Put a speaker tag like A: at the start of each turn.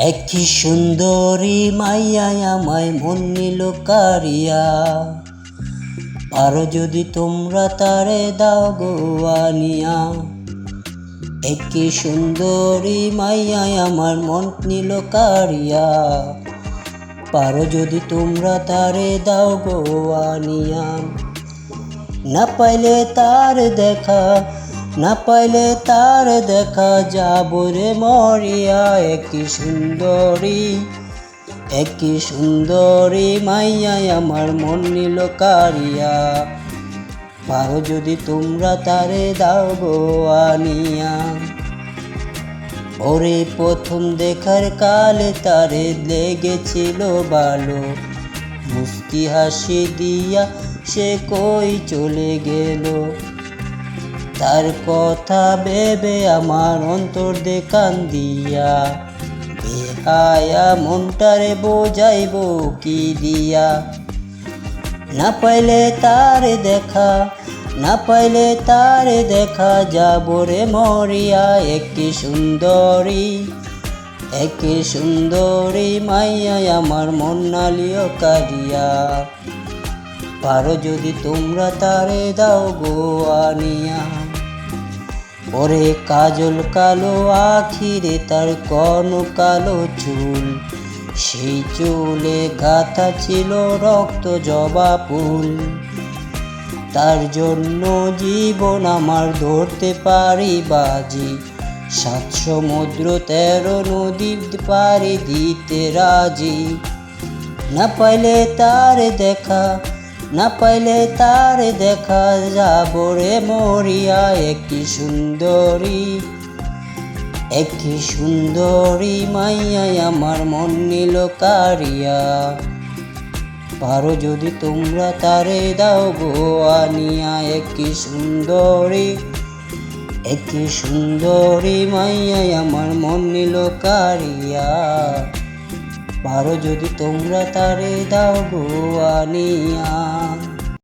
A: একই সুন্দরী মাইয়া আমায় মন নিল কারিয়া। পারো যদি তোমরা তারে দাও গো আনিয়া। একই সুন্দরী মাইয়ায় আমার মন নিল কারিয়া। পারো যদি তোমরা তারে দাও গো আনিয়া। না পাইলে তার দেখা না পাইলে তার দেখা যাব রে মরিয়া, একই সুন্দরী একই সুন্দরী মাইয়াই আমার মন নিল কারিয়া। পারো যদি তোমরা তারে দাও গো আনিয়া। ওরে প্রথম দেখার কালে তারে লেগেছিল ভালো মুস্কি হাসি দিয়া সে কই চলে গেল? তার কথা ভেবে আমার অন্তর দেখান দিয়া বেহায়া মনটারে বোঝাইব কি দিয়া। না পাইলে তার দেখা, না পাইলে তার দেখা যাব রে মরিয়া। একটি সুন্দরী একটি সুন্দরী মাইয়া আমার মন নালিও কারিয়া পারো যদি তোমরা তারে দাও গো আনিয়া। ওরে কাজল কালো আখিরে তার কন কালো চুল। সেই চুলে গাথা ছিল রক্ত জবা ফুল। তার জন্য জীবন আমার ধরতে পারি বাজি। সাত সমুদ্র তেরো নদী পারি দিতে রাজি। না পাইলে তার দেখা না পাইলে তার দেখা যাব রে মরিয়া একটি সুন্দরী একটি সুন্দরী মাইয়াই আমার মন নিল কারিয়া। পারো যদি তোমরা তারে দাও গো আনিয়া একটি সুন্দরী একটি সুন্দরী মাইয়াই আমার মন নিল কারিয়া। পারো যদি তোমরা তারে দাও গো